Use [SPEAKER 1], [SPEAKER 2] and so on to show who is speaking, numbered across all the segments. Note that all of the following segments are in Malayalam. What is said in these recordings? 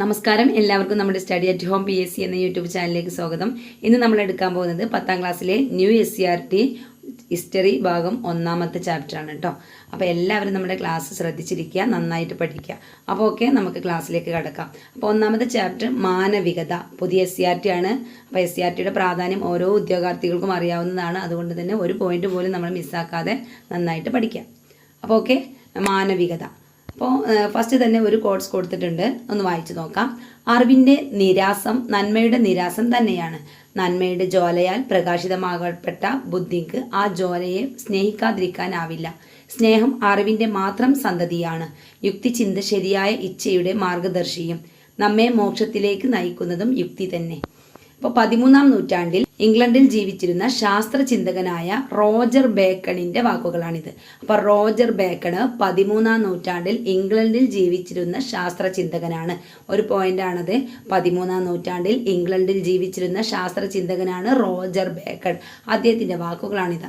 [SPEAKER 1] നമസ്കാരം. എല്ലാവർക്കും നമ്മുടെ study at home P S C എന്ന യൂട്യൂബ് ചാനലിലേക്ക് സ്വാഗതം. ഇന്ന് നമ്മൾ എടുക്കാൻ പോകുന്നത് പത്താം ക്ലാസ്സിലെ new S C R T history ഭാഗം ഒന്നാമത്തെ ചാപ്റ്ററാണ് കേട്ടോ അപ്പോൾ എല്ലാവരും നമ്മുടെ ക്ലാസ് ശ്രദ്ധിച്ചിരിക്കുക നന്നായിട്ട് പഠിക്കുക. അപ്പോൾ ഓക്കെ നമുക്ക് ക്ലാസ്സിലേക്ക് കടക്കാം. അപ്പോൾ ഒന്നാമത്തെ ചാപ്റ്റർ മാനവികത പുതിയ എസ് സി ആർ ടി ആണ്. അപ്പോൾ എസ് സി ആർ ടിയുടെ പ്രാധാന്യം ഓരോ ഉദ്യോഗാർത്ഥികൾക്കും അറിയാവുന്നതാണ്. അതുകൊണ്ട് തന്നെ ഒരു പോയിന്റ് പോലും നമ്മൾ മിസ്സാക്കാതെ നന്നായിട്ട് പഠിക്കാം അപ്പോൾ ഓക്കെ മാനവികത. അപ്പോൾ ഫസ്റ്റ് തന്നെ ഒരു കോഡ്സ് കൊടുത്തിട്ടുണ്ട്. ഒന്ന് വായിച്ചു നോക്കാം. അറിവിന്റെ നിരാസം നന്മയുടെ നിരാസം തന്നെയാണ്. നന്മയുടെ ജോലയാൽ പ്രകാശിതമാകപ്പെട്ട ബുദ്ധിക്ക് ആ ജ്വാലയെ സ്നേഹിക്കാതിരിക്കാനാവില്ല. സ്നേഹം അറിവിന്റെ മാത്രം സന്തതിയാണ്. യുക്തിചിന്ത ശരിയായ ഇച്ഛയുടെ മാർഗദർശിയും നമ്മെ മോക്ഷത്തിലേക്ക് നയിക്കുന്നതും യുക്തി തന്നെ. അപ്പോൾ പതിമൂന്നാം നൂറ്റാണ്ടിൽ ഇംഗ്ലണ്ടിൽ ജീവിച്ചിരുന്ന ശാസ്ത്രചിന്തകനായ റോജർ ബേക്കണിന്റെ വാക്കുകളാണിത്. അപ്പോൾ റോജർ ബേക്കണ് പതിമൂന്നാം നൂറ്റാണ്ടിൽ ഇംഗ്ലണ്ടിൽ ജീവിച്ചിരുന്ന ശാസ്ത്രചിന്തകനാണ്. ഒരു പോയിന്റാണത് പതിമൂന്നാം നൂറ്റാണ്ടിൽ ഇംഗ്ലണ്ടിൽ ജീവിച്ചിരുന്ന ശാസ്ത്രചിന്തകനാണ് റോജർ ബേക്കൺ. അദ്ദേഹത്തിന്റെ വാക്കുകളാണിത്.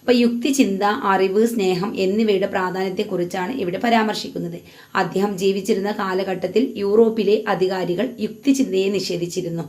[SPEAKER 1] അപ്പോൾ യുക്തി ചിന്ത അറിവ് സ്നേഹം എന്നിവയുടെ പ്രാധാന്യത്തെക്കുറിച്ചാണ് ഇവിടെ പരാമർശിക്കുന്നത്. അദ്ദേഹം ജീവിച്ചിരുന്ന കാലഘട്ടത്തിൽ യൂറോപ്പിലെ അധികാരികൾ യുക്തിചിന്തയെ നിഷേധിച്ചിരുന്നു.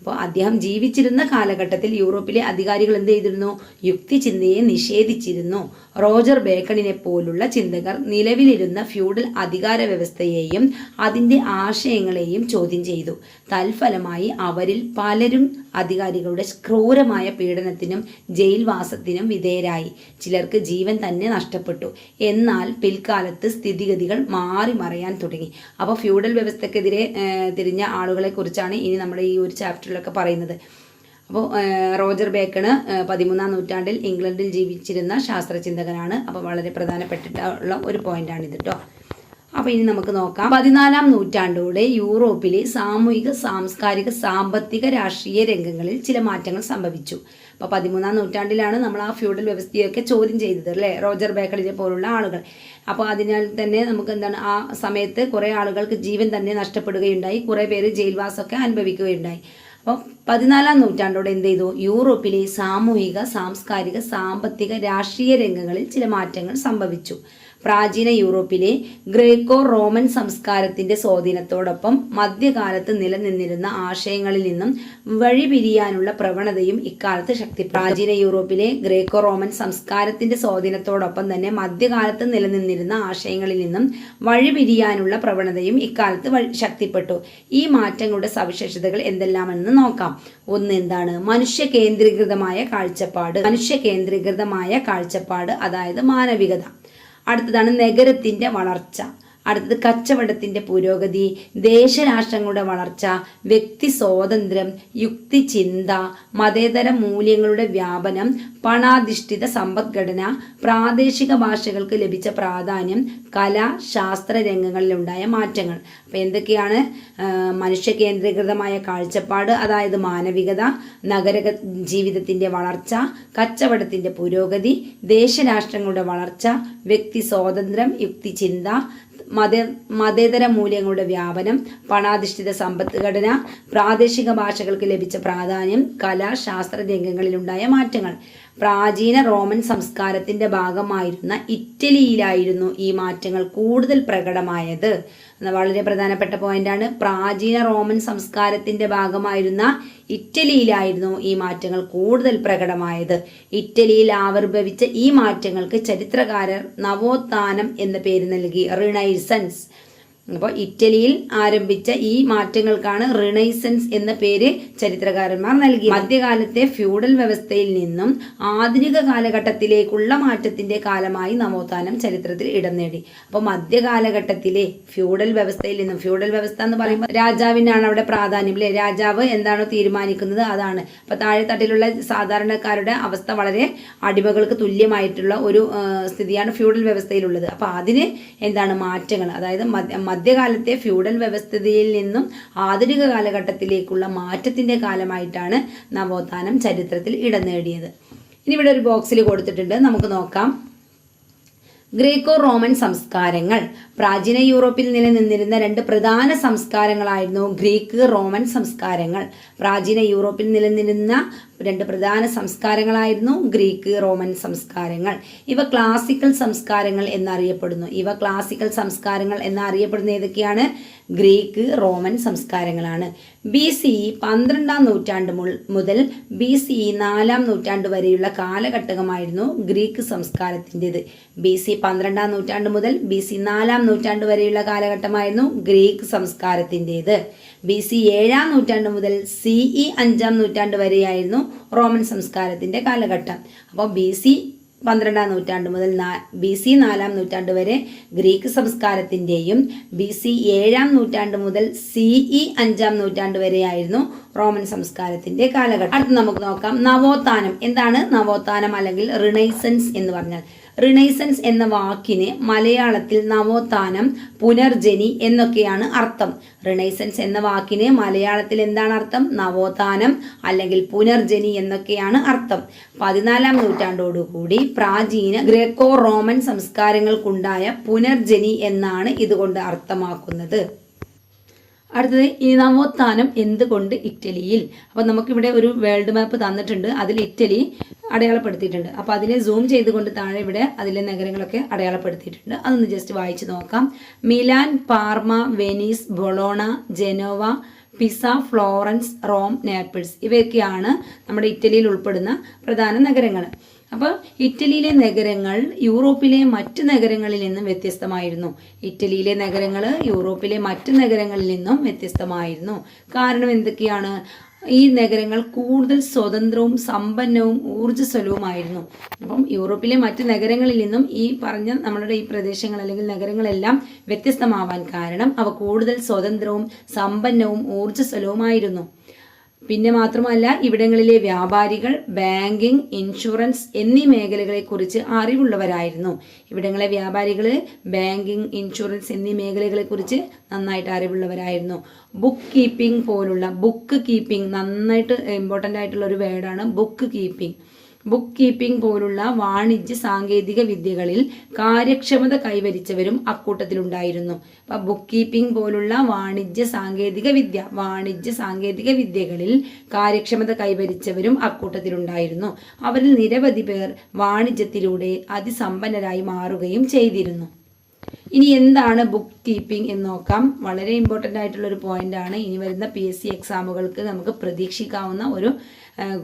[SPEAKER 1] അപ്പോൾ അദ്ദേഹം ജീവിച്ചിരുന്ന കാലഘട്ടത്തിൽ യൂറോപ്പിലെ അധികാരികൾ എന്ത് ചെയ്തിരുന്നു? യുക്തിചിന്തയെ നിഷേധിച്ചിരുന്നു. റോജർ ബേക്കണിനെ പോലുള്ള ചിന്തകർ നിലവിലിരുന്ന ഫ്യൂഡൽ അധികാര വ്യവസ്ഥയെയും അതിന്റെ ആശയങ്ങളെയും ചോദ്യം ചെയ്തു. തൽഫലമായി അവരിൽ പലരും അധികാരികളുടെ ക്രൂരമായ പീഡനത്തിനും ജയിൽവാസത്തിനും വിധേയരായി. ചിലർക്ക് ജീവൻ തന്നെ നഷ്ടപ്പെട്ടു. എന്നാൽ പിൽക്കാലത്ത് സ്ഥിതിഗതികൾ മാറി മറയാൻ തുടങ്ങി. അപ്പോൾ ഫ്യൂഡൽ വ്യവസ്ഥക്കെതിരെ തിരിഞ്ഞ ആളുകളെക്കുറിച്ചാണ് ഇനി നമ്മുടെ ഈ ഒരു ചാപ്റ്ററിലൊക്കെ പറയുന്നത്. അപ്പോൾ റോജർ ബേക്കണ് പതിമൂന്നാം നൂറ്റാണ്ടിൽ ഇംഗ്ലണ്ടിൽ ജീവിച്ചിരുന്ന ശാസ്ത്രചിന്തകനാണ്. അപ്പോൾ വളരെ പ്രധാനപ്പെട്ടിട്ടുള്ള ഒരു പോയിന്റാണിത് കേട്ടോ അപ്പോൾ ഇനി നമുക്ക് നോക്കാം. പതിനാലാം നൂറ്റാണ്ടോടെ യൂറോപ്പിലെ സാമൂഹിക സാംസ്കാരിക സാമ്പത്തിക രാഷ്ട്രീയ രംഗങ്ങളിൽ ചില മാറ്റങ്ങൾ സംഭവിച്ചു. അപ്പോൾ പതിമൂന്നാം നൂറ്റാണ്ടിലാണ് നമ്മൾ ആ ഫ്യൂഡൽ വ്യവസ്ഥയൊക്കെ ചോദ്യം ചെയ്തത് അല്ലേ? റോജർ ബേക്കറിനെ പോലുള്ള ആളുകൾ. അപ്പോൾ അതിനാൽ തന്നെ നമുക്ക് എന്താണ് ആ സമയത്ത് കുറേ ആളുകൾക്ക് ജീവൻ തന്നെ നഷ്ടപ്പെടുകയുണ്ടായി. കുറേ പേര് ജയിൽവാസമൊക്കെ അനുഭവിക്കുകയുണ്ടായി. അപ്പോൾ പതിനാലാം നൂറ്റാണ്ടോടെ എന്ത് ചെയ്തു? യൂറോപ്പിലെ സാമൂഹിക സാംസ്കാരിക സാമ്പത്തിക രാഷ്ട്രീയ രംഗങ്ങളിൽ ചില മാറ്റങ്ങൾ സംഭവിച്ചു. പ്രാചീന യൂറോപ്പിലെ ഗ്രേക്കോ റോമൻ സംസ്കാരത്തിന്റെ സ്വാധീനത്തോടൊപ്പം മധ്യകാലത്ത് നിലനിന്നിരുന്ന ആശയങ്ങളിൽ നിന്നും വഴിപിരിയാനുള്ള പ്രവണതയും ഇക്കാലത്ത് ശക്തി പ്രാചീന യൂറോപ്പിലെ ഗ്രേക്കോ റോമൻ സംസ്കാരത്തിന്റെ സ്വാധീനത്തോടൊപ്പം തന്നെ മധ്യകാലത്ത് നിലനിന്നിരുന്ന ആശയങ്ങളിൽ നിന്നും വഴിപിരിയാനുള്ള പ്രവണതയും ഇക്കാലത്ത് ശക്തിപ്പെട്ടു. ഈ മാറ്റങ്ങളുടെ സവിശേഷതകൾ എന്തെല്ലാമെന്ന് നോക്കാം. ഒന്ന് എന്താണ്? മനുഷ്യ കേന്ദ്രീകൃതമായ കാഴ്ചപ്പാട്. മനുഷ്യ കേന്ദ്രീകൃതമായ കാഴ്ചപ്പാട് അതായത് മാനവികത. അടുത്തതാണ് നഗരത്തിന്റെ വളർച്ച. അടുത്തത് കച്ചവടത്തിന്റെ പുരോഗതി ദേശരാഷ്ട്രങ്ങളുടെ വളർച്ച വ്യക്തി സ്വാതന്ത്ര്യം യുക്തിചിന്ത മതേതര മൂല്യങ്ങളുടെ വ്യാപനം പണാധിഷ്ഠിത സമ്പദ്ഘടന പ്രാദേശിക ഭാഷകൾക്ക് ലഭിച്ച പ്രാധാന്യം കല ശാസ്ത്ര രംഗങ്ങളിലുണ്ടായ മാറ്റങ്ങൾ. അപ്പോൾ എന്തൊക്കെയാണ് മനുഷ്യ കേന്ദ്രീകൃതമായ കാഴ്ചപ്പാട് അതായത് മാനവികത നഗര ജീവിതത്തിന്റെ വളർച്ച കച്ചവടത്തിന്റെ പുരോഗതി ദേശരാഷ്ട്രങ്ങളുടെ വളർച്ച വ്യക്തി സ്വാതന്ത്ര്യം യുക്തിചിന്ത മത മതേതര മൂല്യങ്ങളുടെ വ്യാപനം പണാധിഷ്ഠിത സമ്പദ്ഘടന പ്രാദേശിക ഭാഷകൾക്ക് ലഭിച്ച പ്രാധാന്യം കലാ ശാസ്ത്ര രംഗങ്ങളിലുണ്ടായ മാറ്റങ്ങൾ. പ്രാചീന റോമൻ സംസ്കാരത്തിന്റെ ഭാഗമായിരുന്ന ഇറ്റലിയിലായിരുന്നു ഈ മാറ്റങ്ങൾ കൂടുതൽ പ്രകടമായത്. വളരെ പ്രധാനപ്പെട്ട പോയിന്റാണ് പ്രാചീന റോമൻ സംസ്കാരത്തിന്റെ ഭാഗമായിരുന്ന ഇറ്റലിയിലായിരുന്നു ഈ മാറ്റങ്ങൾ കൂടുതൽ പ്രകടമായത്. ഇറ്റലിയിൽ ആവിർഭവിച്ച ഈ മാറ്റങ്ങൾക്ക് ചരിത്രകാരർ നവോത്ഥാനം എന്ന പേര് നൽകി. റിണൈസൻസ് അപ്പോൾ ഇറ്റലിയിൽ ആരംഭിച്ച ഈ മാറ്റങ്ങൾക്കാണ് റിണൈസൻസ് എന്ന പേര് ചരിത്രകാരന്മാർ നൽകി മധ്യകാലത്തെ ഫ്യൂഡൽ വ്യവസ്ഥയിൽ നിന്നും ആധുനിക കാലഘട്ടത്തിലേക്കുള്ള മാറ്റത്തിന്റെ കാലമായി നവോത്ഥാനം ചരിത്രത്തിൽ ഇടം നേടി. അപ്പോൾ മധ്യകാലഘട്ടത്തിലെ ഫ്യൂഡൽ വ്യവസ്ഥയിൽ നിന്നും ഫ്യൂഡൽ വ്യവസ്ഥ എന്ന് പറയുമ്പോൾ രാജാവിനാണ് അവിടെ പ്രാധാന്യം അല്ലേ രാജാവ് എന്താണോ തീരുമാനിക്കുന്നത് അതാണ്. അപ്പോൾ താഴെത്തട്ടിലുള്ള സാധാരണക്കാരുടെ അവസ്ഥ വളരെ അടിമകൾക്ക് തുല്യമായിട്ടുള്ള ഒരു സ്ഥിതിയാണ് ഫ്യൂഡൽ വ്യവസ്ഥയിലുള്ളത്. അപ്പോൾ അതിന് എന്താണ് മാറ്റങ്ങൾ? അതായത് മധ്യകാലത്തെ ഫ്യൂഡൽ വ്യവസ്ഥിതിയിൽ നിന്നും ആധുനിക കാലഘട്ടത്തിലേക്കുള്ള മാറ്റത്തിന്റെ കാലമായിട്ടാണ് നവോത്ഥാനം ചരിത്രത്തിൽ ഇടം നേടിയത്. ഇനി ഇവിടെ ഒരു ബോക്സിൽ കൊടുത്തിട്ടുണ്ട്. നമുക്ക് നോക്കാം. ഗ്രേക്കോ റോമൻ സംസ്കാരങ്ങൾ. പ്രാചീന യൂറോപ്പിൽ നിലനിന്നിരുന്ന രണ്ട് പ്രധാന സംസ്കാരങ്ങളായിരുന്നു ഗ്രീക്ക് റോമൻ സംസ്കാരങ്ങൾ. പ്രാചീന യൂറോപ്പിൽ നിലനിന്നിരുന്ന രണ്ട് പ്രധാന സംസ്കാരങ്ങളായിരുന്നു ഗ്രീക്ക് റോമൻ സംസ്കാരങ്ങൾ. ഇവ ക്ലാസിക്കൽ സംസ്കാരങ്ങൾ എന്നറിയപ്പെടുന്നു. ഇവ ക്ലാസിക്കൽ സംസ്കാരങ്ങൾ എന്നറിയപ്പെടുന്ന ഏതൊക്കെയാണ്? ഗ്രീക്ക് റോമൻ സംസ്കാരങ്ങളാണ്. ബി സി ഇ പന്ത്രണ്ടാം നൂറ്റാണ്ട് മുതൽ ബി സി ഇ നാലാം നൂറ്റാണ്ട് വരെയുള്ള കാലഘട്ടമായിരുന്നു ഗ്രീക്ക് സംസ്കാരത്തിന്റെത്. ബി സി പന്ത്രണ്ടാം നൂറ്റാണ്ട് മുതൽ ബി സി നാലാം നൂറ്റാണ്ട് വരെയുള്ള കാലഘട്ടമായിരുന്നു ഗ്രീക്ക് സംസ്കാരത്തിന്റെത്. ബി സി ഏഴാം നൂറ്റാണ്ട് മുതൽ സി ഇ അഞ്ചാം നൂറ്റാണ്ട് വരെയായിരുന്നു റോമൻ സംസ്കാരത്തിന്റെ കാലഘട്ടം. അപ്പോൾ ബി സി പന്ത്രണ്ടാം നൂറ്റാണ്ട് മുതൽ ബി സി നാലാം നൂറ്റാണ്ട് വരെ ഗ്രീക്ക് സംസ്കാരത്തിന്റെയും ബി സി ഏഴാം നൂറ്റാണ്ട് മുതൽ സി ഇ അഞ്ചാം നൂറ്റാണ്ട് വരെയായിരുന്നു റോമൻ സംസ്കാരത്തിന്റെ കാലഘട്ടം. അടുത്ത് നമുക്ക് നോക്കാം നവോത്ഥാനം. എന്താണ് നവോത്ഥാനം അല്ലെങ്കിൽ റിണൈസൻസ് എന്ന് പറഞ്ഞാൽ? റിണൈസൻസ് എന്ന വാക്കിന് മലയാളത്തിൽ നവോത്ഥാനം പുനർജനി എന്നൊക്കെയാണ് അർത്ഥം. റിണൈസൻസ് എന്ന വാക്കിന് മലയാളത്തിൽ എന്താണ് അർത്ഥം? നവോത്ഥാനം അല്ലെങ്കിൽ പുനർജനി എന്നൊക്കെയാണ് അർത്ഥം. പതിനാലാം നൂറ്റാണ്ടോടുകൂടി പ്രാചീന ഗ്രേക്കോ റോമൻ സംസ്കാരങ്ങൾക്കുണ്ടായ പുനർജനി എന്നാണ് ഇതുകൊണ്ട് അർത്ഥമാക്കുന്നത്. അടുത്തത് ഈ നവോത്ഥാനം എന്തുകൊണ്ട് ഇറ്റലിയിൽ? അപ്പോൾ നമുക്കിവിടെ ഒരു വേൾഡ് മാപ്പ് തന്നിട്ടുണ്ട്. അതിൽ ഇറ്റലി അടയാളപ്പെടുത്തിയിട്ടുണ്ട്. അപ്പോൾ അതിനെ സൂം ചെയ്തുകൊണ്ട് താഴെ ഇവിടെ അതിലെ നഗരങ്ങളൊക്കെ അടയാളപ്പെടുത്തിയിട്ടുണ്ട്. അതൊന്ന് ജസ്റ്റ് വായിച്ചു നോക്കാം. Milan Parma Venice Bologna Genoa Pisa Florence Rome Naples ഇവയൊക്കെയാണ് നമ്മുടെ ഇറ്റലിയിൽ ഉൾപ്പെടുന്ന പ്രധാന നഗരങ്ങൾ. അപ്പോൾ ഇറ്റലിയിലെ നഗരങ്ങൾ യൂറോപ്പിലെ മറ്റ് നഗരങ്ങളിൽ നിന്നും വ്യത്യസ്തമായിരുന്നു. ഇറ്റലിയിലെ നഗരങ്ങൾ യൂറോപ്പിലെ മറ്റ് നഗരങ്ങളിൽ നിന്നും വ്യത്യസ്തമായിരുന്നു. കാരണം എന്തൊക്കെയാണ്? ഈ നഗരങ്ങൾ കൂടുതൽ സ്വതന്ത്രവും സമ്പന്നവും ഊർജസ്വലവുമായിരുന്നു. അപ്പം യൂറോപ്പിലെ മറ്റ് നഗരങ്ങളിൽ നിന്നും ഈ പറഞ്ഞ നമ്മളുടെ ഈ പ്രദേശങ്ങൾ അല്ലെങ്കിൽ നഗരങ്ങളെല്ലാം വ്യത്യസ്തമാവാൻ കാരണം അവ കൂടുതൽ സ്വതന്ത്രവും സമ്പന്നവും ഊർജസ്വലവുമായിരുന്നു. പിന്നെ മാത്രമല്ല ഇവിടങ്ങളിലെ വ്യാപാരികൾ ബാങ്കിംഗ് ഇൻഷുറൻസ് എന്നീ മേഖലകളെക്കുറിച്ച് അറിവുള്ളവരായിരുന്നു. ഇവിടങ്ങളിലെ വ്യാപാരികൾ ബാങ്കിംഗ് ഇൻഷുറൻസ് എന്നീ മേഖലകളെക്കുറിച്ച് നന്നായിട്ട് അറിവുള്ളവരായിരുന്നു. ബുക്ക് കീപ്പിംഗ് പോലുള്ള ബുക്ക് കീപ്പിംഗ് നന്നായിട്ട് ഇമ്പോർട്ടന്റ് ആയിട്ടുള്ള ഒരു വേർഡാണ് ബുക്ക് കീപ്പിംഗ്. ബുക്ക് കീപ്പിംഗ് പോലുള്ള വാണിജ്യ സാങ്കേതിക വിദ്യകളിൽ കാര്യക്ഷമത കൈവരിച്ചവരും അക്കൂട്ടത്തിലുണ്ടായിരുന്നു. അപ്പം ബുക്ക് കീപ്പിംഗ് പോലുള്ള വാണിജ്യ സാങ്കേതിക വിദ്യ വാണിജ്യ സാങ്കേതിക വിദ്യകളിൽ കാര്യക്ഷമത കൈവരിച്ചവരും അക്കൂട്ടത്തിലുണ്ടായിരുന്നു. അവരിൽ നിരവധി പേർ വാണിജ്യത്തിലൂടെ അതിസമ്പന്നരായി മാറുകയും ചെയ്തിരുന്നു. ഇനി എന്താണ് ബുക്ക് കീപ്പിംഗ് എന്ന് നോക്കാം. വളരെ ഇമ്പോർട്ടന്റ് ആയിട്ടുള്ള ഒരു പോയിന്റ് ആണ്. ഇനി വരുന്ന പി എസ് സി എക്സാമുകൾക്ക് നമുക്ക് പ്രതീക്ഷിക്കാവുന്ന ഒരു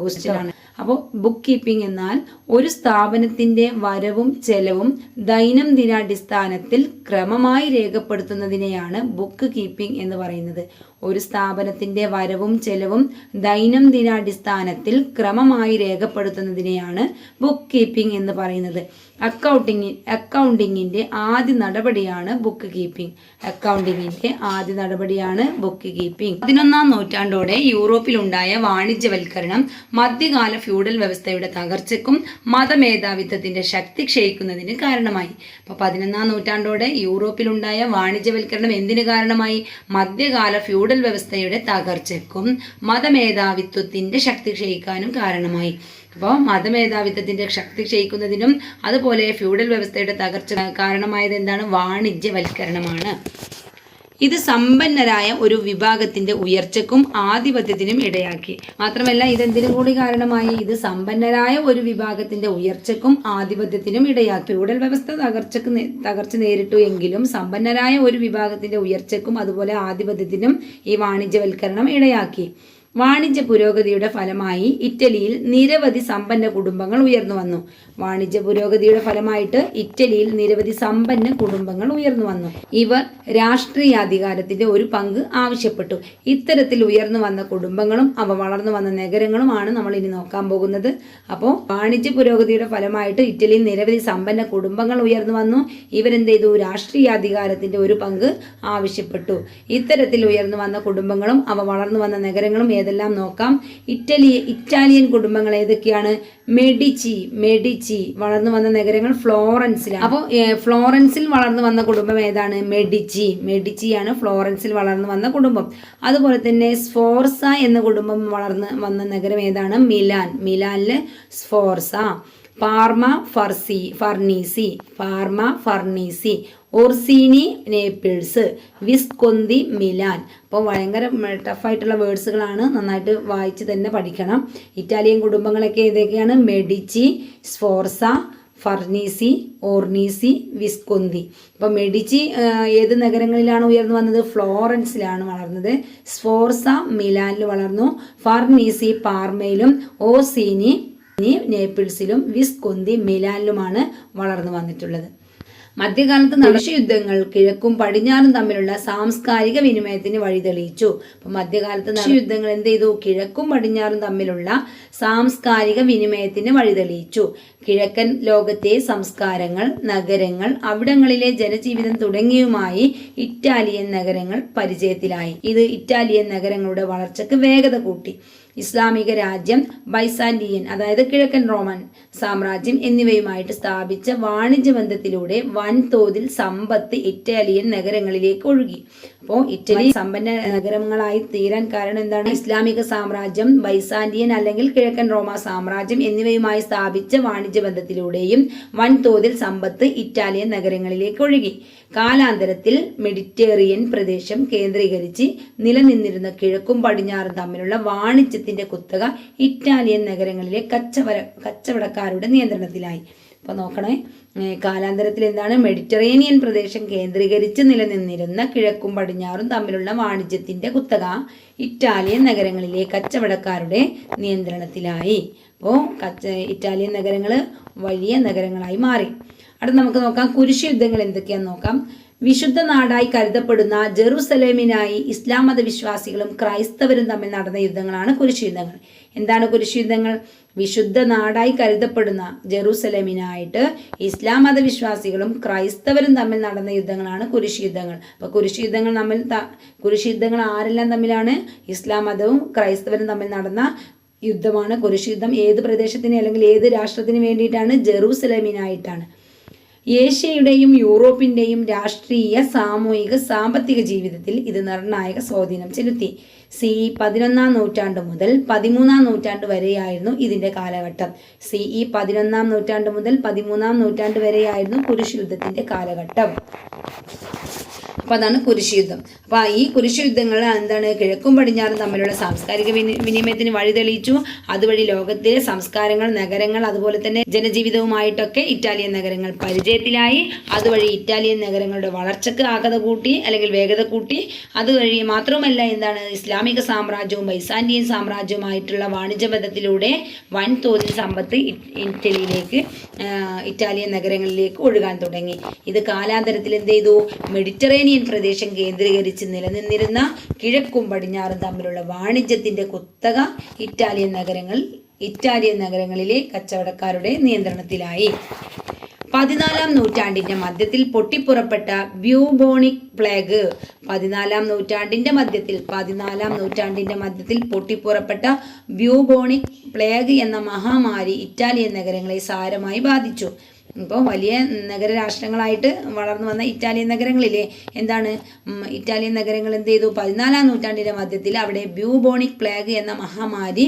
[SPEAKER 1] ക്വസ്റ്റ്യൻ ആണ്. അപ്പോൾ ബുക്ക് കീപ്പിംഗ് എന്നാൽ ഒരു സ്ഥാപനത്തിന്റെ വരവും ചെലവും ദൈനംദിനാടിസ്ഥാനത്തിൽ ക്രമമായി രേഖപ്പെടുത്തുന്നതിനെയാണ് ബുക്ക് കീപ്പിംഗ് എന്ന് പറയുന്നത്. ഒരു സ്ഥാപനത്തിന്റെ വരവും ചെലവും ദൈനംദിനാടിസ്ഥാനത്തിൽ ക്രമമായി രേഖപ്പെടുത്തുന്നതിനെയാണ് ബുക്ക് കീപ്പിംഗ് എന്ന് പറയുന്നത്. അക്കൗണ്ടിങ് അക്കൗണ്ടിങ്ങിന്റെ ആദ്യ നടപടിയാണ് ബുക്ക് കീപ്പിംഗ് അക്കൗണ്ടിങ്ങിന്റെ ആദ്യ നടപടിയാണ് ബുക്ക് കീപ്പിംഗ് പതിനൊന്നാം നൂറ്റാണ്ടോടെ യൂറോപ്പിലുണ്ടായ വാണിജ്യവൽക്കരണം മധ്യകാല ഫ്യൂഡൽ വ്യവസ്ഥയുടെ തകർച്ചയ്ക്കും മതമേധാവിത്വത്തിന്റെ ശക്തി ക്ഷയിക്കുന്നതിന് കാരണമായി. അപ്പോൾ പതിനൊന്നാം നൂറ്റാണ്ടോടെ യൂറോപ്പിലുണ്ടായ വാണിജ്യവൽക്കരണം എന്തിനു കാരണമായി? മധ്യകാല ഫ്യൂഡൽ വ്യവസ്ഥയുടെ തകർച്ചയ്ക്കും മതമേധാവിത്വത്തിന്റെ ശക്തി ക്ഷയിക്കാനും കാരണമായി. അപ്പോൾ മതമേധാവിത്വത്തിന്റെ ശക്തി ക്ഷയിക്കുന്നതിനും അതുപോലെ ഫ്യൂഡൽ വ്യവസ്ഥയുടെ തകർച്ച കാരണമായത് എന്താണ്? വാണിജ്യവൽക്കരണമാണ്. ഇത് സമ്പന്നരായ ഒരു വിഭാഗത്തിന്റെ ഉയർച്ചക്കും ആധിപത്യത്തിനും ഇടയാക്കി. മാത്രമല്ല ഇതെന്തിനും കൂടി കാരണമായി? ഇത് സമ്പന്നരായ ഒരു വിഭാഗത്തിന്റെ ഉയർച്ചക്കും ആധിപത്യത്തിനും ഇടയാക്കി. ഫ്യൂഡൽ വ്യവസ്ഥ തകർച്ചക്ക് തകർച്ച നേരിട്ടു എങ്കിലും സമ്പന്നരായ ഒരു വിഭാഗത്തിന്റെ ഉയർച്ചക്കും അതുപോലെ ആധിപത്യത്തിനും ഈ വാണിജ്യവൽക്കരണം ഇടയാക്കി. വാണിജ്യ പുരോഗതിയുടെ ഫലമായി ഇറ്റലിയിൽ നിരവധി സമ്പന്ന കുടുംബങ്ങൾ ഉയർന്നു വന്നു. വാണിജ്യ പുരോഗതിയുടെ ഫലമായിട്ട് ഇറ്റലിയിൽ നിരവധി സമ്പന്ന കുടുംബങ്ങൾ ഉയർന്നു വന്നു. ഇവർ രാഷ്ട്രീയാധികാരത്തിന്റെ ഒരു പങ്ക് ആവശ്യപ്പെട്ടു. ഇത്തരത്തിൽ ഉയർന്നു വന്ന കുടുംബങ്ങളും അവ വളർന്നു വന്ന നഗരങ്ങളുമാണ് നമ്മൾ ഇനി നോക്കാൻ പോകുന്നത്. അപ്പോൾ വാണിജ്യ പുരോഗതിയുടെ ഫലമായിട്ട് ഇറ്റലിയിൽ നിരവധി സമ്പന്ന കുടുംബങ്ങൾ ഉയർന്നു വന്നു. ഇവരെന്ത് ചെയ്തു? രാഷ്ട്രീയാധികാരത്തിന്റെ ഒരു പങ്ക് ആവശ്യപ്പെട്ടു. ഇത്തരത്തിൽ ഉയർന്നു വന്ന കുടുംബങ്ങളും അവ വളർന്നു വന്ന നഗരങ്ങളും ഏതെല്ലാം നോക്കാം. ഇറ്റലി ഇറ്റാലിയൻ കുടുംബങ്ങൾ ഏതൊക്കെയാണ്? മെഡിച്ചി മെഡിച്ചി വളർന്നു വന്ന നഗരങ്ങൾ ഫ്ലോറൻസിലാണ്. അപ്പോൾ ഫ്ലോറൻസിൽ വളർന്നു വന്ന കുടുംബം ഏതാണ്? മെഡിച്ചി. മെഡിച്ചിയാണ് ഫ്ലോറൻസിൽ വളർന്നു വന്ന കുടുംബം. അതുപോലെ തന്നെ സ്ഫോർസ എന്ന കുടുംബം വളർന്ന് വന്ന നഗരം ഏതാണ്? മിലാൻ. മിലാനിൽ Sforza. Parma ഫർസി Farnese Parma Farnese Orsini Naples Visconti Milan. അപ്പോൾ ഭയങ്കര ടഫായിട്ടുള്ള വേർഡ്സുകളാണ് നന്നായിട്ട് വായിച്ച് തന്നെ പഠിക്കണം. ഇറ്റാലിയൻ കുടുംബങ്ങളൊക്കെ ഏതൊക്കെയാണ്? മെഡിച്ചി സ്ഫോർസ ഫർണീസി ഓർണീസി വിസ്കൊന്തി. അപ്പോൾ മെഡിച്ചി ഏത് നഗരങ്ങളിലാണ് ഉയർന്നു വന്നത്? ഫ്ലോറൻസിലാണ് വളർന്നത്. സ്ഫോർസ മിലാനിൽ വളർന്നു. ഫർണീസി പാർമയിലും ഓസീനി നേപ്പിൾസിലും വിസ്കൊന്തി മിലാനിലുമാണ് വളർന്നു വന്നിട്ടുള്ളത്. മധ്യകാലത്ത് നടന്ന യുദ്ധങ്ങൾ കിഴക്കും പടിഞ്ഞാറും തമ്മിലുള്ള സാംസ്കാരിക വിനിമയത്തിന് വഴി തെളിയിച്ചു അപ്പൊ മധ്യകാലത്ത് നടന്ന യുദ്ധങ്ങൾ എന്ത് ചെയ്തു? കിഴക്കും പടിഞ്ഞാറും തമ്മിലുള്ള സാംസ്കാരിക വിനിമയത്തിന് വഴി തെളിയിച്ചു കിഴക്കൻ ലോകത്തെ സംസ്കാരങ്ങൾ നഗരങ്ങൾ അവിടങ്ങളിലെ ജനജീവിതം തുടങ്ങിയുമായി ഇറ്റാലിയൻ നഗരങ്ങൾ പരിചയത്തിലായി. ഇത് ഇറ്റാലിയൻ നഗരങ്ങളുടെ വളർച്ചയ്ക്ക് വേഗത കൂട്ടി. ഇസ്ലാമിക രാജ്യം ബൈസാൻഡിയൻ അതായത് കിഴക്കൻ റോമൻ സാമ്രാജ്യം എന്നിവയുമായിട്ട് സ്ഥാപിച്ച വാണിജ്യ ബന്ധത്തിലൂടെ വൻതോതിൽ സമ്പത്ത് ഇറ്റാലിയൻ നഗരങ്ങളിലേക്ക് ഒഴുകി. അപ്പോൾ ഇറ്റലി സമ്പന്ന നഗരങ്ങളായി തീരാൻ കാരണം എന്താണ്? ഇസ്ലാമിക സാമ്രാജ്യം ബൈസാൻഡിയൻ അല്ലെങ്കിൽ കിഴക്കൻ റോമ സാമ്രാജ്യം എന്നിവയുമായി സ്ഥാപിച്ച വാണിജ്യ ബന്ധത്തിലൂടെയും വൻതോതിൽ സമ്പത്ത് ഇറ്റാലിയൻ നഗരങ്ങളിലേക്ക് ഒഴുകി. കാലാന്തരത്തിൽ മെഡിറ്റേറിയൻ പ്രദേശം കേന്ദ്രീകരിച്ച് നിലനിന്നിരുന്ന കിഴക്കും പടിഞ്ഞാറും തമ്മിലുള്ള വാണിജ്യത്തിന്റെ കുത്തക ഇറ്റാലിയൻ നഗരങ്ങളിലെ കച്ചവട കച്ചവടക്കാരുടെ നിയന്ത്രണത്തിലായി. അപ്പോൾ നോക്കണേ കാലാന്തരത്തിൽ എന്താണ്? മെഡിറ്ററേനിയൻ പ്രദേശം കേന്ദ്രീകരിച്ച് നിലനിന്നിരുന്ന കിഴക്കും പടിഞ്ഞാറും തമ്മിലുള്ള വാണിജ്യത്തിന്റെ കുത്തക ഇറ്റാലിയൻ നഗരങ്ങളിലെ കച്ചവടക്കാരുടെ നിയന്ത്രണത്തിലായി. അപ്പോൾ കച്ച ഇറ്റാലിയൻ നഗരങ്ങൾ വലിയ നഗരങ്ങളായി മാറി. അടുത്ത് നമുക്ക് നോക്കാം. കുരിശ് യുദ്ധങ്ങൾ എന്തൊക്കെയാന്ന് നോക്കാം. വിശുദ്ധ നാടായി കരുതപ്പെടുന്ന ജെറുസലേമിനായി ഇസ്ലാം മത വിശ്വാസികളും ക്രൈസ്തവരും തമ്മിൽ നടന്ന യുദ്ധങ്ങളാണ് കുരിശ് യുദ്ധങ്ങൾ എന്താണ് കുരിശ് യുദ്ധങ്ങൾ വിശുദ്ധ നാടായി കരുതപ്പെടുന്ന ജെറുസലേമിനായിട്ട് ഇസ്ലാം മത വിശ്വാസികളും ക്രൈസ്തവരും തമ്മിൽ നടന്ന യുദ്ധങ്ങളാണ് കുരിശ് യുദ്ധങ്ങൾ അപ്പോൾ കുരിശ് യുദ്ധങ്ങൾ തമ്മിൽ കുരിശ് യുദ്ധങ്ങൾ ആരെല്ലാം തമ്മിലാണ്? ഇസ്ലാം മതവും ക്രൈസ്തവരും തമ്മിൽ നടന്ന യുദ്ധമാണ് കുരിശ് യുദ്ധം ഏത് പ്രദേശത്തിന് അല്ലെങ്കിൽ ഏത് രാഷ്ട്രത്തിന് വേണ്ടിയിട്ടാണ്? ജെറൂസലേമിനായിട്ടാണ്. ഏഷ്യയുടെയും യൂറോപ്പിന്റെയും രാഷ്ട്രീയ സാമൂഹിക സാമ്പത്തിക ജീവിതത്തിൽ ഇത് നിർണായക സ്വാധീനം ചെലുത്തി. സി പതിനൊന്നാം നൂറ്റാണ്ട് മുതൽ പതിമൂന്നാം നൂറ്റാണ്ട് വരെയായിരുന്നു ഇതിന്റെ കാലഘട്ടം. സി ഇ പതിനൊന്നാം നൂറ്റാണ്ട് മുതൽ പതിമൂന്നാം നൂറ്റാണ്ട് വരെയായിരുന്നു പുരുഷ യുദ്ധത്തിന്റെ കാലഘട്ടം. അപ്പോൾ അതാണ് കുരിശ് യുദ്ധം അപ്പോൾ ഈ കുരിശ് യുദ്ധങ്ങൾ എന്താണ് കിഴക്കും പടിഞ്ഞാറും തമ്മിലുള്ള സാംസ്കാരിക വിനി- വിനിമയത്തിന് വഴി തെളിയിച്ചു അതുവഴി ലോകത്തിലെ സംസ്കാരങ്ങൾ നഗരങ്ങൾ അതുപോലെ തന്നെ ജനജീവിതവുമായിട്ടൊക്കെ ഇറ്റാലിയൻ നഗരങ്ങൾ പരിചയത്തിലായി. അതുവഴി ഇറ്റാലിയൻ നഗരങ്ങളുടെ വളർച്ചക്ക് ആകത കൂട്ടി അല്ലെങ്കിൽ വേഗത കൂട്ടി. അതുവഴി മാത്രവുമല്ല എന്താണ് ഇസ്ലാമിക സാമ്രാജ്യവും ബൈസാന്റിയൻ സാമ്രാജ്യവുമായിട്ടുള്ള വാണിജ്യ ബന്ധത്തിലൂടെ വൻതോതിൽ സമ്പത്ത് ഇറ്റലിയിലേക്ക് ഇറ്റാലിയൻ നഗരങ്ങളിലേക്ക് ഒഴുകാൻ തുടങ്ങി. ഇത് കാലാന്തരത്തിൽ എന്ത് ചെയ്തു? മെഡിറ്ററേനിയൻ പ്രദേശം കേന്ദ്രീകരിച്ച് നിലനിന്നിരുന്ന കിഴക്കും പടിഞ്ഞാറും തമ്മിലുള്ള വാണിജ്യത്തിന്റെ കുത്തക ഇറ്റാലിയൻ നഗരങ്ങൾ ഇറ്റാലിയൻ നഗരങ്ങളിലെ കച്ചവടക്കാരുടെ നിയന്ത്രണത്തിലായി. പതിനാലാം നൂറ്റാണ്ടിന്റെ മധ്യത്തിൽ പൊട്ടിപ്പുറപ്പെട്ട ബ്യൂബോണിക് പ്ലേഗ്. പതിനാലാം നൂറ്റാണ്ടിന്റെ മധ്യത്തിൽ പതിനാലാം നൂറ്റാണ്ടിന്റെ മധ്യത്തിൽ പൊട്ടിപ്പുറപ്പെട്ട ബ്യൂബോണിക് പ്ലേഗ് എന്ന മഹാമാരി ഇറ്റാലിയൻ നഗരങ്ങളെ സാരമായി ബാധിച്ചു. ഇപ്പോൾ വലിയ നഗര രാഷ്ട്രങ്ങളായിട്ട് വളർന്നു വന്ന ഇറ്റാലിയൻ നഗരങ്ങളിലെ എന്താണ്? ഇറ്റാലിയൻ നഗരങ്ങൾ എന്ത് ചെയ്തു? പതിനാലാം നൂറ്റാണ്ടിന്റെ മധ്യത്തിൽ അവിടെ ബ്യൂബോണിക് പ്ലേഗ് എന്ന മഹാമാരി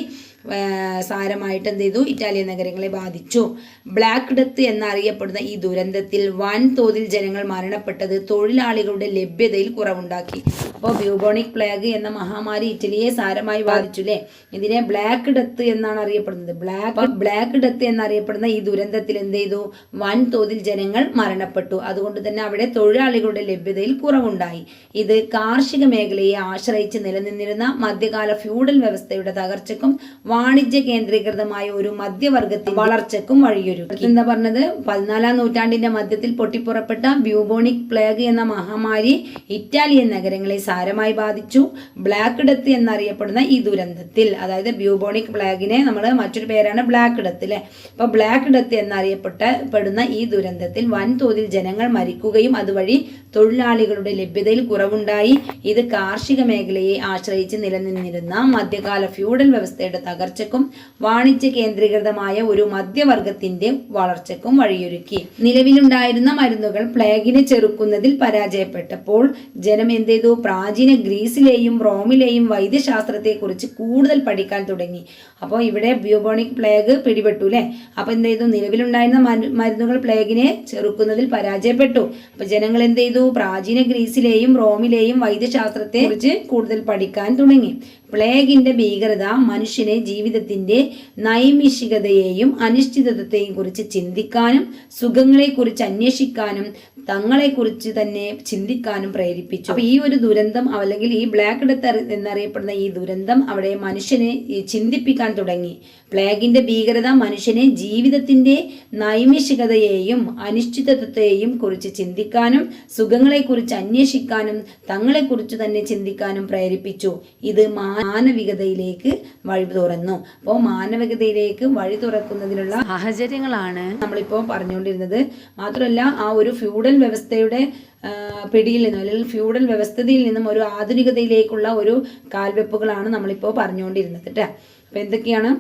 [SPEAKER 1] സാരമായിട്ട് എന്ത് ചെയ്തു? ഇറ്റാലിയൻ നഗരങ്ങളെ ബാധിച്ചു. ബ്ലാക്ക് ഡെത്ത് എന്നറിയപ്പെടുന്ന ഈ ദുരന്തത്തിൽ വൻതോതിൽ ജനങ്ങൾ മരണപ്പെട്ടത് തൊഴിലാളികളുടെ ലഭ്യതയിൽ കുറവുണ്ടാക്കി. അപ്പോൾ ബ്യൂബോണിക് പ്ലേഗ് എന്ന മഹാമാരി ഇറ്റലിയെ സാരമായി ബാധിച്ചു അല്ലേ ഇതിനെ ബ്ലാക്ക് ഡെത്ത് എന്നാണ് അറിയപ്പെടുന്നത്. ബ്ലാക്ക് ബ്ലാക്ക് ഡെത്ത് എന്നറിയപ്പെടുന്ന ഈ ദുരന്തത്തിൽ എന്ത് ചെയ്തു? വൻതോതിൽ ജനങ്ങൾ മരണപ്പെട്ടു. അതുകൊണ്ട് തന്നെ അവിടെ തൊഴിലാളികളുടെ ലഭ്യതയിൽ കുറവുണ്ടായി. ഇത് കാർഷിക മേഖലയെ ആശ്രയിച്ച് നിലനിന്നിരുന്ന മധ്യകാല ഫ്യൂഡൽ വ്യവസ്ഥയുടെ തകർച്ചയ്ക്കും വാണിജ്യ കേന്ദ്രീകൃതമായ ഒരു മധ്യവർഗത്തിൽ വളർച്ചക്കും വഴിയൊരുക്കി. എന്താ പറഞ്ഞത് പതിനാലാം നൂറ്റാണ്ടിന്റെ മധ്യത്തിൽ പൊട്ടിപ്പുറപ്പെട്ട ബ്യൂബോണിക് പ്ലേഗ് എന്ന മഹാമാരി ഇറ്റാലിയൻ നഗരങ്ങളെ സാരമായി ബാധിച്ചു. ബ്ലാക്ക് ഡെത്ത് എന്നറിയപ്പെടുന്ന ഈ ദുരന്തത്തിൽ അതായത് ബ്യൂബോണിക് പ്ലേഗിനെ നമ്മൾ മറ്റൊരു പേരാണ് ബ്ലാക്ക് ഡെത്ത് അല്ലേ അപ്പൊ ബ്ലാക്ക് ഡെത്ത് എന്നറിയപ്പെട്ട പെടുന്ന ഈ ദുരന്തത്തിൽ വൻതോതിൽ ജനങ്ങൾ മരിക്കുകയും അതുവഴി തൊഴിലാളികളുടെ ലഭ്യതയിൽ കുറവുണ്ടായി. ഇത് കാർഷിക മേഖലയെ ആശ്രയിച്ച് നിലനിന്നിരുന്ന മധ്യകാല ഫ്യൂഡൽ വ്യവസ്ഥയുടെ തകർച്ചക്കും വാണിജ്യ കേന്ദ്രീകൃതമായ ഒരു മധ്യവർഗത്തിന്റെ വളർച്ചക്കും വഴിയൊരുക്കി. നിലവിലുണ്ടായിരുന്ന മരുന്നുകൾ പ്ലേഗിനെ ചെറുക്കുന്നതിൽ പരാജയപ്പെട്ടപ്പോൾ ജനം എന്ത് ചെയ്തു പ്രാചീന ഗ്രീസിലെയും റോമിലെയും വൈദ്യശാസ്ത്രത്തെക്കുറിച്ച് കൂടുതൽ പഠിക്കാൻ തുടങ്ങി. അപ്പോൾ ഇവിടെ ബ്യൂബോണിക് പ്ലേഗ് പിടിപെട്ടു അല്ലേ അപ്പോൾ എന്ത് ചെയ്തു നിലവിലുണ്ടായിരുന്ന മരു- മരുന്നുകൾ പ്ലേഗിനെ ചെറുക്കുന്നതിൽ പരാജയപ്പെട്ടു. അപ്പോൾ ജനങ്ങൾ എന്ത് ചെയ്തു പ്രാചീന ഗ്രീസിലെയും റോമിലെയും വൈദ്യശാസ്ത്രത്തെ കുറിച്ച് കൂടുതൽ പഠിക്കാൻ തുടങ്ങി. പ്ലേഗിന്റെ ഭീകരത മനുഷ്യനെ ജീവിതത്തിന്റെ നൈമിഷികതയെയും അനിശ്ചിതത്വത്തെയും കുറിച്ച് ചിന്തിക്കാനും സുഖങ്ങളെക്കുറിച്ച് അന്വേഷിക്കാനും തങ്ങളെക്കുറിച്ച് തന്നെ ചിന്തിക്കാനും പ്രേരിപ്പിച്ചു. അപ്പൊ ഈ ഒരു ദുരന്തം അല്ലെങ്കിൽ ഈ ബ്ലാക്ക് ഡെത്ത് എന്നറിയപ്പെടുന്ന ഈ ദുരന്തം അവിടെ മനുഷ്യനെ ചിന്തിപ്പിക്കാൻ തുടങ്ങി. പ്ലേഗിന്റെ ഭീകരത മനുഷ്യനെ ജീവിതത്തിന്റെ നൈമിഷികതയെയും അനിശ്ചിതത്വത്തെയും കുറിച്ച് ചിന്തിക്കാനും സുഖങ്ങളെക്കുറിച്ച് അന്വേഷിക്കാനും തങ്ങളെക്കുറിച്ച് തന്നെ ചിന്തിക്കാനും പ്രേരിപ്പിച്ചു. ഇത് മാനവികതയിലേക്ക് വഴി തുറന്നു. അപ്പോൾ മാനവികതയിലേക്ക് വഴി തുറക്കുന്നതിനുള്ള സാഹചര്യങ്ങളാണ് നമ്മളിപ്പോൾ പറഞ്ഞുകൊണ്ടിരുന്നത്. മാത്രമല്ല ആ ഒരു ഫ്യൂഡൽ വ്യവസ്ഥയുടെ പിടിയിൽ നിന്നും അല്ലെങ്കിൽ ഫ്യൂഡൽ വ്യവസ്ഥയിൽ നിന്നും ഒരു ആധുനികതയിലേക്കുള്ള ഒരു കാൽവെപ്പുകളാണ് നമ്മളിപ്പോൾ പറഞ്ഞുകൊണ്ടിരുന്നത് കേട്ടോ അപ്പോൾ എന്തൊക്കെയാണ്?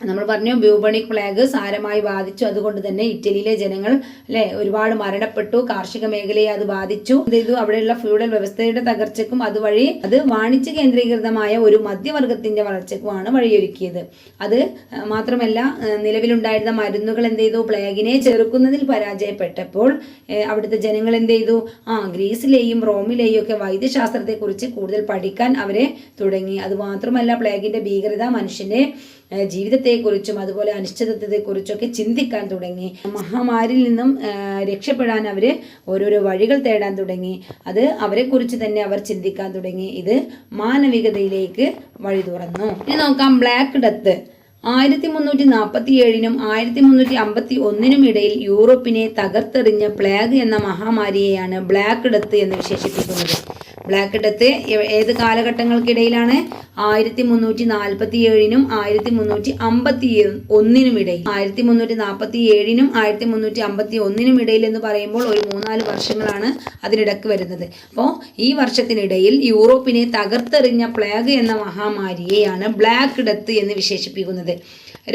[SPEAKER 1] നമ്മൾ പറഞ്ഞു ബ്യൂബണിക് പ്ലേഗ് സാരമായി ബാധിച്ചു. അതുകൊണ്ട് തന്നെ ഇറ്റലിയിലെ ജനങ്ങൾ അല്ലെ ഒരുപാട് മരണപ്പെട്ടു. കാർഷിക മേഖലയെ അത് ബാധിച്ചു. ഇത് അവിടെയുള്ള ഫ്യൂഡൽ വ്യവസ്ഥയുടെ തകർച്ചക്കും അതുവഴി അത് വാണിജ്യ കേന്ദ്രീകൃതമായ ഒരു മധ്യവർഗത്തിന്റെ വളർച്ചക്കുമാണ് വഴിയൊരുക്കിയത്. അത് മാത്രമല്ല നിലവിലുണ്ടായിരുന്ന മരുന്നുകൾ എന്ത് ചെയ്തു? പ്ലേഗിനെ ചെറുക്കുന്നതിൽ പരാജയപ്പെട്ടപ്പോൾ അവിടുത്തെ ജനങ്ങൾ എന്ത് ചെയ്തു? ആ ഗ്രീസിലെയും റോമിലെയും ഒക്കെ വൈദ്യശാസ്ത്രത്തെക്കുറിച്ച് കൂടുതൽ പഠിക്കാൻ അവരെ തുടങ്ങി. അത് മാത്രമല്ല പ്ലേഗിന്റെ ഭീകരത മനുഷ്യന്റെ ജീവിതത്തെക്കുറിച്ചും അതുപോലെ അനിശ്ചിതത്വത്തെക്കുറിച്ചൊക്കെ ചിന്തിക്കാൻ തുടങ്ങി. മഹാമാരിയിൽ നിന്നും രക്ഷപ്പെടാൻ അവർ ഓരോരോ വഴികൾ തേടാൻ തുടങ്ങി. അത് അവരെക്കുറിച്ച് തന്നെ അവർ ചിന്തിക്കാൻ തുടങ്ങി. ഇത് മാനവികതയിലേക്ക് വഴി തുറന്നു. ഇനി നോക്കാം ബ്ലാക്ക് ഡെത്ത്. ആയിരത്തി മുന്നൂറ്റി നാൽപ്പത്തി ഏഴിനും ആയിരത്തി മുന്നൂറ്റി അമ്പത്തി ഒന്നിനും ഇടയിൽ യൂറോപ്പിനെ തകർത്തെറിഞ്ഞ പ്ലേഗ് എന്ന മഹാമാരിയെയാണ് ബ്ലാക്ക് ഡെത്ത് എന്ന് വിശേഷിപ്പിക്കുന്നത്. ബ്ലാക്ക് ഡെത്ത് ഏത് കാലഘട്ടങ്ങൾക്കിടയിലാണ്? ആയിരത്തി മുന്നൂറ്റി നാൽപ്പത്തി ഏഴിനും ആയിരത്തി മുന്നൂറ്റി അമ്പത്തി ഒന്നിനും ഇടയിൽ ആയിരത്തി മുന്നൂറ്റി നാൽപ്പത്തി ഏഴിനും ആയിരത്തി മുന്നൂറ്റി അമ്പത്തി ഒന്നിനും ഇടയിൽ എന്ന് പറയുമ്പോൾ ഒരു മൂന്നാൽ വർഷങ്ങളാണ് അതിനിടക്ക് വരുന്നത്. അപ്പോൾ ഈ വർഷത്തിനിടയിൽ യൂറോപ്പിനെ തകർത്തെറിഞ്ഞ പ്ലേഗ് എന്ന മഹാമാരിയെയാണ് ബ്ലാക്ക് ഡെത്ത് എന്ന് വിശേഷിപ്പിക്കുന്നത്.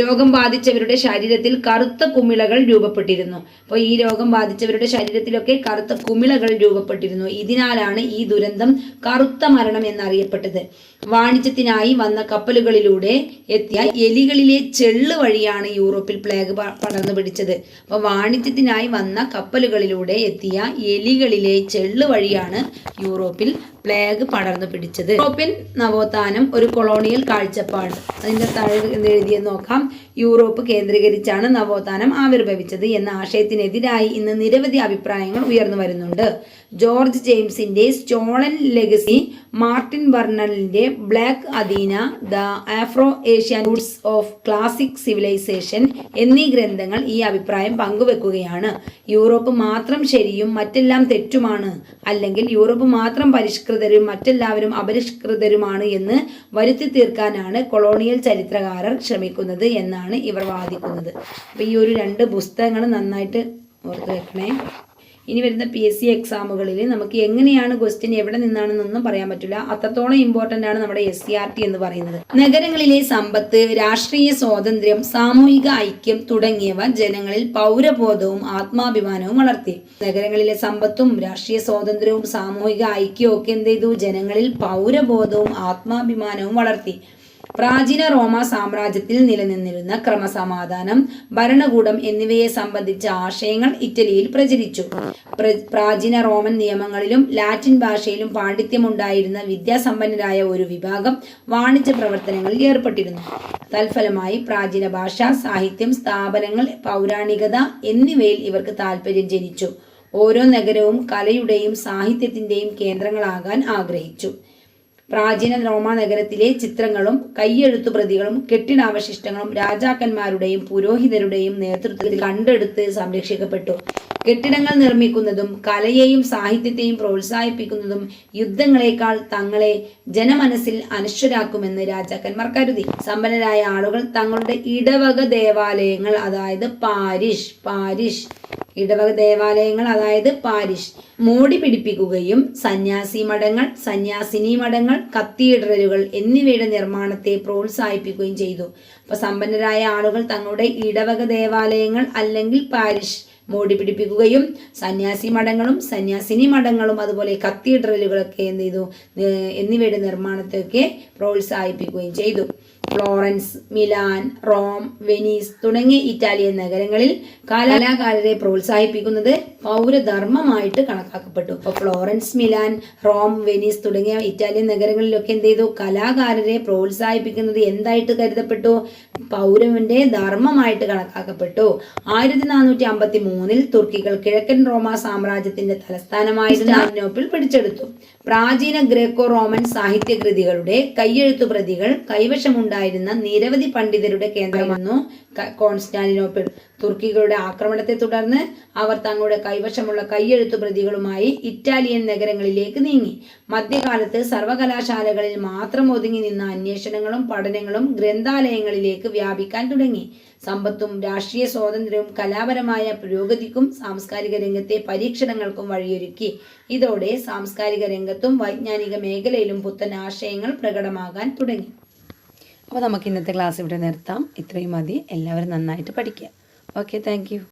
[SPEAKER 1] രോഗം ബാധിച്ചവരുടെ ശരീരത്തിൽ കറുത്ത കുമിളകൾ രൂപപ്പെട്ടിരുന്നു. അപ്പോൾ ഈ രോഗം ബാധിച്ചവരുടെ ശരീരത്തിലൊക്കെ കറുത്ത കുമിളകൾ രൂപപ്പെട്ടിരുന്നു. ഇതിനാലാണ് ഈ ദുരന്തം കറുത്ത മരണം എന്നറിയപ്പെട്ടത്. വാണിജ്യത്തിനായി വന്ന കപ്പലുകളിലൂടെ എത്തിയ എലികളിലെ ചെള്ള് വഴിയാണ് യൂറോപ്പിൽ പ്ലേഗ് പടർന്നു പിടിച്ചത്. അപ്പോൾ വാണിജ്യത്തിനായി വന്ന കപ്പലുകളിലൂടെ എത്തിയ എലികളിലെ ചെള്ള് വഴിയാണ് യൂറോപ്പിൽ പ്ലേഗ് പടർന്നു പിടിച്ചത്. യൂറോപ്യൻ നവോത്ഥാനം ഒരു കൊളോണിയൽ കാഴ്ചപ്പാട്. അതിന്റെ താഴെ എഴുതിയെന്ന് നോക്കാം. യൂറോപ്പ് കേന്ദ്രീകരിച്ചാണ് നവോത്ഥാനം ആവിർഭവിച്ചത് എന്ന ആശയത്തിനെതിരായി ഇന്ന് നിരവധി അഭിപ്രായങ്ങൾ ഉയർന്നു വരുന്നുണ്ട്. ജോർജ് ജെയിംസിന്റെ stolen legacy Martin ബർണലിന്റെ black Athena the Afro Asian roots of classic civilisation എന്നീ ഗ്രന്ഥങ്ങൾ ഈ അഭിപ്രായം പങ്കുവെക്കുകയാണ്. യൂറോപ്പ് മാത്രം ശരിയും മറ്റെല്ലാം തെറ്റുമാണ്. അല്ലെങ്കിൽ യൂറോപ്പ് മാത്രം പരിഷ്കൃതരും മറ്റെല്ലാവരും അപരിഷ്കൃതരുമാണ് എന്ന് വരുത്തി തീർക്കാനാണ് കൊളോണിയൽ ചരിത്രകാരർ ശ്രമിക്കുന്നത് എന്നാണ് ഇവർ വാദിക്കുന്നത്. അപ്പോൾ ഈ ഒരു രണ്ട് പുസ്തകങ്ങൾ നന്നായിട്ട് ഓർത്ത് വെക്കണേ. ഇനി വരുന്ന പി എസ് സി എക്സാമുകളിൽ നമുക്ക് എങ്ങനെയാണ് ക്വസ്റ്റ്യൻ എവിടെ നിന്നാണെന്നൊന്നും പറയാൻ പറ്റില്ല. അത്രത്തോളം ഇമ്പോർട്ടന്റ് ആണ് നമ്മുടെ എസ് സി ആർ ടി എന്ന് പറയുന്നത്. നഗരങ്ങളിലെ സമ്പത്ത് രാഷ്ട്രീയ സ്വാതന്ത്ര്യം സാമൂഹിക ഐക്യം തുടങ്ങിയവ ജനങ്ങളിൽ പൗരബോധവും ആത്മാഭിമാനവും വളർത്തി. നഗരങ്ങളിലെ സമ്പത്തും രാഷ്ട്രീയ സ്വാതന്ത്ര്യവും സാമൂഹിക ഐക്യവും ഒക്കെ എന്ത് ചെയ്തു? ജനങ്ങളിൽ പൗരബോധവും ആത്മാഭിമാനവും വളർത്തി. പ്രാചീന റോമ സാമ്രാജ്യത്തിൽ നിലനിന്നിരുന്ന ക്രമസമാധാനം ഭരണകൂടം എന്നിവയെ സംബന്ധിച്ച ആശയങ്ങൾ ഇറ്റലിയിൽ പ്രചരിച്ചു. പ്ര- പ്രാചീന റോമൻ നിയമങ്ങളിലും ലാറ്റിൻ ഭാഷയിലും പാണ്ഡിത്യമുണ്ടായിരുന്ന വിദ്യാസമ്പന്നരായ ഒരു വിഭാഗം വാണിജ്യ പ്രവർത്തനങ്ങളിൽ ഏർപ്പെട്ടിരുന്നു. തൽഫലമായി പ്രാചീന ഭാഷ സാഹിത്യം സ്ഥാപനങ്ങൾ പൗരാണികത എന്നിവയിൽ ഇവർക്ക് താല്പര്യം ജനിച്ചു. ഓരോ നഗരവും കലയുടെയും സാഹിത്യത്തിന്റെയും കേന്ദ്രങ്ങളാകാൻ ആഗ്രഹിച്ചു. പ്രാചീന റോമ നഗരത്തിലെ ചിത്രങ്ങളും കയ്യെഴുത്തു പ്രതികളും കെട്ടിടാവശിഷ്ടങ്ങളും രാജാക്കന്മാരുടെയും പുരോഹിതരുടെയും നേതൃത്വത്തിൽ കണ്ടെടുത്ത് സംരക്ഷിക്കപ്പെട്ടു. കെട്ടിടങ്ങൾ നിർമ്മിക്കുന്നതും കലയെയും സാഹിത്യത്തെയും പ്രോത്സാഹിപ്പിക്കുന്നതും യുദ്ധങ്ങളെക്കാൾ തങ്ങളെ ജനമനസ്സിൽ അനശ്വരാക്കുമെന്ന് രാജാക്കന്മാർ കരുതി. സമ്പന്നരായ ആളുകൾ തങ്ങളുടെ ഇടവക ദേവാലയങ്ങൾ അതായത് പാരിഷ് പാരിഷ് ഇടവക ദേവാലയങ്ങൾ അതായത് പാരിഷ് മോടി പിടിപ്പിക്കുകയും സന്യാസി മഠങ്ങൾ സന്യാസിനി മഠങ്ങൾ കത്തീഡ്രലുകൾ എന്നിവയുടെ നിർമ്മാണത്തെ പ്രോത്സാഹിപ്പിക്കുകയും ചെയ്തു. അപ്പൊ സമ്പന്നരായ ആളുകൾ തങ്ങളുടെ ഇടവക ദേവാലയങ്ങൾ അല്ലെങ്കിൽ പാരിഷ് മോടി പിടിപ്പിക്കുകയും സന്യാസി മഠങ്ങളും സന്യാസിനി മഠങ്ങളും അതുപോലെ കത്തീഡ്രലുകളൊക്കെ എന്ത് ചെയ്തു എന്നിവയുടെ നിർമ്മാണത്തെയൊക്കെ പ്രോത്സാഹിപ്പിക്കുകയും ചെയ്തു. ഫ്ലോറൻസ് മിലാൻ റോം വെനീസ് തുടങ്ങിയ ഇറ്റാലിയൻ നഗരങ്ങളിൽ കലാകാരരെ പ്രോത്സാഹിപ്പിക്കുന്നത് പൗരധർമ്മമായിട്ട് കണക്കാക്കപ്പെട്ടു. അപ്പോൾ ഫ്ലോറൻസ് മിലാൻ റോം വെനീസ് തുടങ്ങിയ ഇറ്റാലിയൻ നഗരങ്ങളിലൊക്കെ എന്ത് ചെയ്തു? കലാകാരരെ പ്രോത്സാഹിപ്പിക്കുന്നത് എന്തായിട്ട് കരുതപ്പെട്ടു? പൗരവന്റെ ധർമ്മമായിട്ട് കണക്കാക്കപ്പെട്ടു. ആയിരത്തി നാനൂറ്റി അമ്പത്തി മൂന്നിൽ തുർക്കികൾ കിഴക്കൻ റോമ സാമ്രാജ്യത്തിന്റെ തലസ്ഥാനമായി പിടിച്ചെടുത്തു. പ്രാചീന ഗ്രേക്കോ റോമൻ സാഹിത്യകൃതികളുടെ കയ്യെഴുത്തു പ്രതികൾ കൈവശമുണ്ടായിരുന്ന നിരവധി പണ്ഡിതരുടെ കേന്ദ്രമായിരുന്നു കോൺസ്റ്റാന്റിനോപ്പിൾ. തുർക്കികളുടെ ആക്രമണത്തെ തുടർന്ന് അവർ തങ്ങളുടെ കൈവശമുള്ള കയ്യെഴുത്തു പ്രതികളുമായി ഇറ്റാലിയൻ നഗരങ്ങളിലേക്ക് നീങ്ങി. മധ്യകാലത്ത് സർവകലാശാലകളിൽ മാത്രം ഒതുങ്ങി നിന്ന അന്വേഷണങ്ങളും പഠനങ്ങളും ഗ്രന്ഥാലയങ്ങളിലേക്ക് വ്യാപിക്കാൻ തുടങ്ങി. സമ്പത്തും രാഷ്ട്രീയ സ്വാതന്ത്ര്യവും കലാപരമായ പുരോഗതിക്കും സാംസ്കാരിക രംഗത്തെ പരീക്ഷണങ്ങൾക്കും വഴിയൊരുക്കി. ഇതോടെ സാംസ്കാരിക രംഗത്തും വൈജ്ഞാനിക മേഖലയിലും പുത്തൻ ആശയങ്ങൾ പ്രകടമാകാൻ തുടങ്ങി. അപ്പോൾ നമുക്ക് ഇന്നത്തെ ക്ലാസ് ഇവിടെ നിർത്താം. ഇത്രയും മതി. എല്ലാവരും നന്നായിട്ട് പഠിക്കുക. Okay thank